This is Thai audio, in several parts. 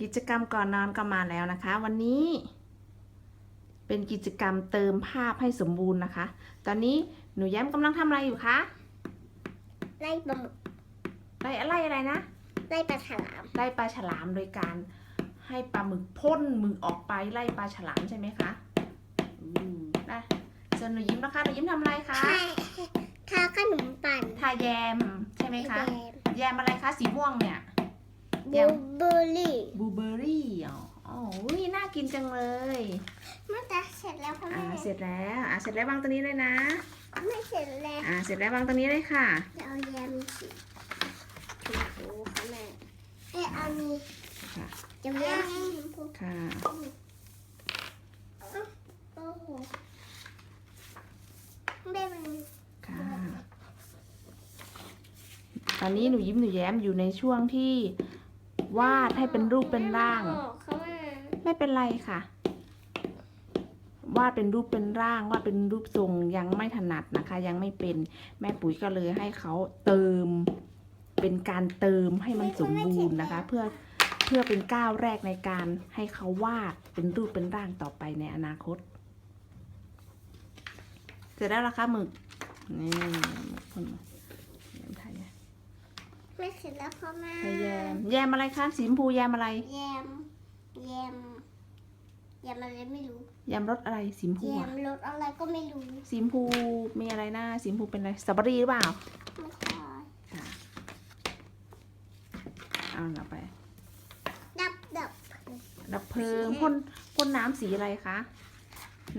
กิจกรรมก่อนนอนก็มาแล้วนะคะ วันนี้ เป็นกิจกรรมเติมภาพให้สมบูรณ์นะคะ ตอนนี้หนูแย้มกำลังทำอะไรอยู่คะไล่ปลาหมึกไล่อะไรอะไรนะไล่ปลาฉลามไล่ปลาฉลามโดยการให้ปลาหมึกพ่นมือออกไปไล่ปลาฉลามใช่ไหมคะอืมได้ส่วนหนูยิ้มนะคะหนูยิ้มทำอะไรคะทาทาขนมปั่นทาแยมใช่ไหมคะแยมแยมอะไรคะสีม่วงเนี่ย บแยลูมเบอร์รี่บลูเบอร์รี่อ๋ออ๋ออุ๊ยน่ากินจังเลยมันจะเสร็จแล้วค่ะอ่าแม่เสร็จแล้วอ่าเสร็จแล้ววางตรงนี้เลยนะไม่เสร็จแล้วอ่าเสร็จแล้ววางตรงนี้เลยค่ะ จะเอาแยมสีชมพูค่ะแม่เอ้ยเอานี้ค่ะ จะแยมสีชมพูค่ะโอ้โหแม่มันค่ะ ตอนนี้หนูยิ้มหนูแย้มอยู่ในช่วงที่ วาดให้เป็นรูปเป็นร่างแม่มันออกค่ะแม่ไม่เป็นไรค่ะ วาดเป็นรูปเป็นร่างวาดเป็นรูปทรงยังไม่ถนัดนะคะ ยังไม่เป็นแม่ปุ๋ยก็เลยให้เขาเติม เป็นการเติมให้มันสมบูรณ์นะคะ เพื่อเพื่อเป็นก้าวแรกในการให้เขาวาดเป็นรูปเป็นร่างต่อไปในอนาคต เสร็จแล้วละคะหมึกนี่หมึกพ่นมาแยมไทย ไม่เสร็จแล้วค่ะแม่ไทยแยมแยมอะไรคะสีชมพูแยมอะไร แยมแยมแยมอะไรไม่รู้แยมรสอะไรสีชมพูแยอะมรสอะไรก็ไม่รู้สีชมพูมีอะไรนะสีชมพูเป็นอะไรสตรอเบอรี่หรือเปล่าไม่ค่อยค่ะเอาเราไป ดับดับดับเพลิงพ่นพ่นน้ำสีอะไรคะ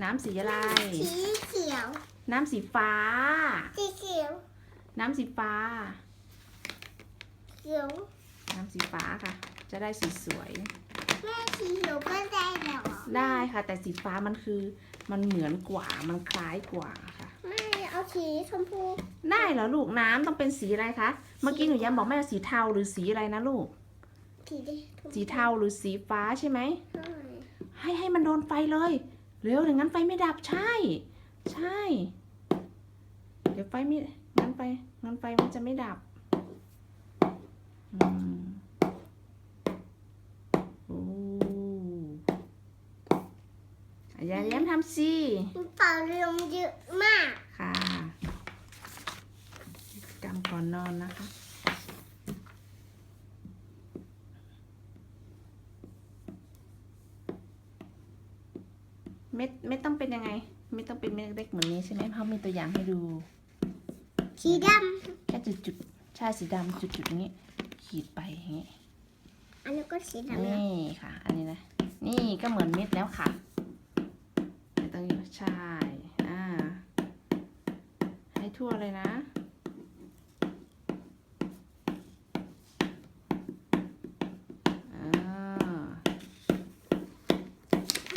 น้ำสีอะไร สีเขียวน้ำสีฟ้า สีเขียวน้ำสีฟ้า เขียวน้ำสีฟ้าค่ะ จะได้สีสวย แม่สีเขียวก็ได้เหรอได้ค่ะ แต่สีฟ้ามันคือ มันเหมือนกว่ามันคล้ายกว่าค่ะแม่เอาสีชมพูได้เหรอลูกน้ำต้องเป็นสีอะไรคะเมื่อกี้หนูย้ำบอกแม่สีเทาหรือสีอะไรนะลูก สีแดงสีเทาหรือสีฟ้าใช่ไหมใช่ให้ให้มันโดนไฟเลยเร็วอย่างนั้นไฟไม่ดับใช่ ใช่ เดี๋ยวไฟไม่งั้นไฟงั้นไฟมันจะไม่ดับ อืมโอ้อะอย่าแย้มทำสิมันเป่าลมเยอะมาก ค่ะกิจกรรมก่อนนอนนะคะเม็ดเม็ดต้องเป็นยังไงเม็ดต้องเป็นเม็ดเล็กๆเหมือนนี้ใช่ไหมเขามีตัวอย่างให้ดู สีดแค่จุดจุดๆใช่สีดำจุดจุดๆอย่างนี้ ขีดไปอย่างนี้ำอันนี้ก็สีดำนะนี่ค่ะ อันนี้นะ นี่ก็เหมือนเม็ดแล้วค่ะไม่ต้องอยู่ใช่อ่าให้ทั่วเลยนะอ่า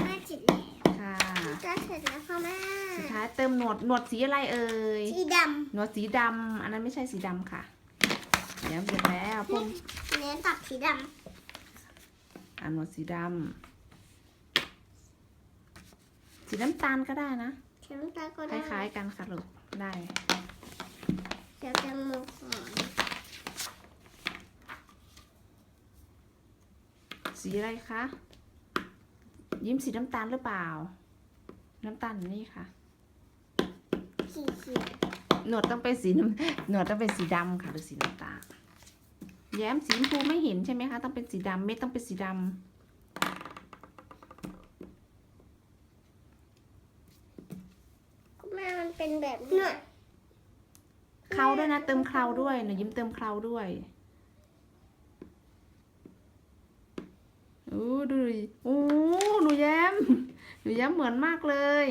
แม่เสร็จแล้วค่ะจะเสร็จแล้วค่ะแม่สุดท้ายเติมหนวดหนวดสีอะไรเอ่ย สีดหนวดสีดำอันนั้นไม่ใช่สีดำค่ะ เดี๋ยวเสร็จแล้วพ่นำเน้นตัดสีดอ่าหนวดสีดำสีน้ำตาลก็ได้นะำเขียวตาก็คได้ล้ายๆกันค่ะลูกได้เขียวจมูกก่อนสีอะไรคะยิ้มสีน้ำตาลหรือเปล่า น้ำตาลอยู่นี่ค่ะ สีเขียว หนวดต้องเป็นสีน้ำหนวดต้องเป็นสีดำค่ะหรือสีน้ำตาลแย้มสีชมพูไม่เห็นใช่ไหมคะ ต้องเป็นสีดำเม็ดต้องเป็นสีดแม่มันเป็นแบบนี้ำเคราด้วยนะ เติมเคราด้วยหนูยิ้มเติมเคราด้วยโอ้ดูดิโอ้หนูแย้มหนูแย้มเหมือนมากเลย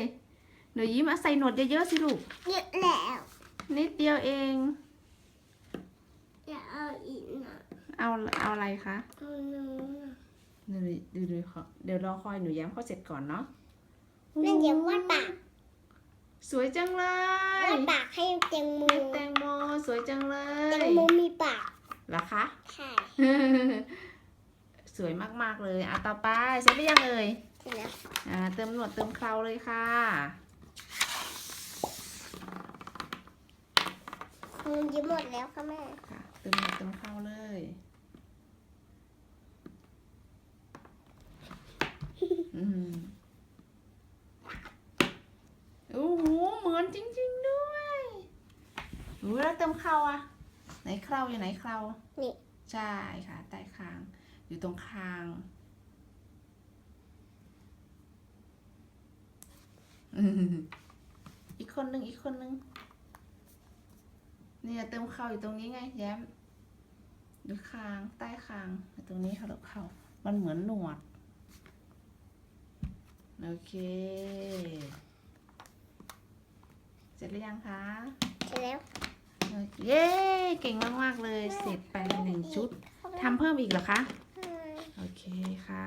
หนูยิ้มเอาใส่หนวดเยอะๆสิลูกเยอะแล้ว นิดเดียวเองอย่าเอาอีกนะเอาเอาอะไรคะเอาหนูนะเดี๋ยวเดี๋ยวเดี๋ยวขอเดี๋ยวรอคอยหนูแย้มเขาเสร็จก่อนเนาะแม่เดี๋ยววาดปากสวยจังเลวยาดปากให้แตงโมเม็ดแตงโมสวยจังเลแตยงโมมีปากเหรอคะ ใช่สวยมากๆเลยอะต่อไปเสร็จหรือยังเอ่ย เสร็จแล้ว อ่าเติมหนวดเติมเคราเลยค่ะ มันยิ้มหมดแล้วค่ะแม่ค่ะเติมหนวดเติมเคราเลยอืมโอ้โหเหมือนจริง ๆ ด้วยโอ้แล้วเติมเคราอะ ไหนเคราอยู่ไหนเครานี่ใช่ค่ะใต้คาง อยู่ตรงคางอืมอีกคนนึงอีกคนนึง เนี่ยเติมเข่าอยู่ตรงนี้ไง แย้มดูคางใต้คางอยู่ตรงนี้ค่ะลูกเข่ามันเหมือนหนวด โอเค เสร็จหรือยังคะ เสร็จแล้วโอเคเย้เก่งมาก ๆ เลย เสร็จไปหนึ่งชุดทำเพิ่มอีกเหรอคะอืมโอเคค่ะ